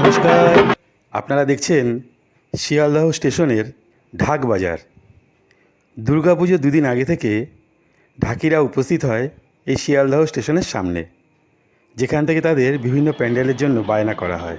নমস্কার। আপনারা দেখছেন শিয়ালদহ স্টেশনের ঢাক বাজার। দুর্গাপুজো দুদিন আগে থেকে ঢাকিরা উপস্থিত হয় এই শিয়ালদহ স্টেশনের সামনে, যেখান থেকে তাদের বিভিন্ন প্যান্ডেলের জন্য বায়না করা হয়।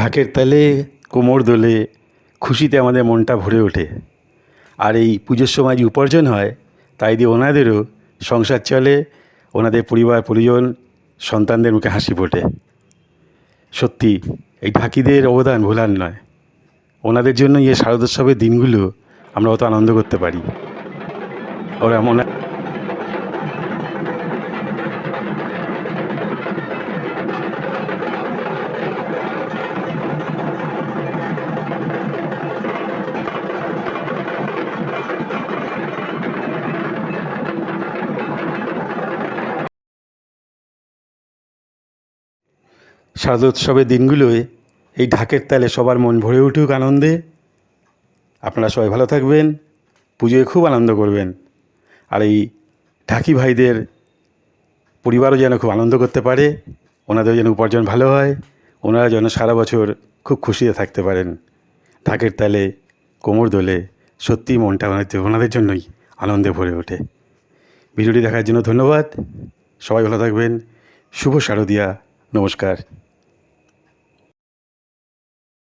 ঢাকের তালে, কোমর দোলে, খুশিতে আমাদের মনটা ভরে ওঠে। আর এই পুজোর সময় যে উপার্জন হয়, তাই দিয়ে ওনাদেরও সংসার চলে, ওনাদের পরিবার, পরিজন, সন্তানদের মুখে হাসি ফোটে। সত্যি, এই ঢাকিদের অবদান ভোলার নয়। ওনাদের জন্য এই শারদোৎসবের দিনগুলো আমরা অত আনন্দ করতে পারি। ওরা মনে শারদোৎসবের দিনগুলোয় এই ঢাকের তালে সবার মন ভরে উঠুক আনন্দে। আপনারা সবাই ভালো থাকবেন, পুজোয় খুব আনন্দ করবেন। আর এই ঢাকি ভাইদের পরিবারও যেন খুব আনন্দ করতে পারে ওনাদের যেন উপার্জন ভালো হয়, ওনারা যেন সারা বছর খুব খুশিতে থাকতে পারেন। ঢাকের তালে, কোমর দোলে সত্যিই মনটা ওনাদের ওনাদের জন্যই আনন্দে ভরে ওঠে। ভিডিওটি দেখার জন্য ধন্যবাদ। সবাই ভালো থাকবেন। শুভ শারদিয়া। নমস্কার।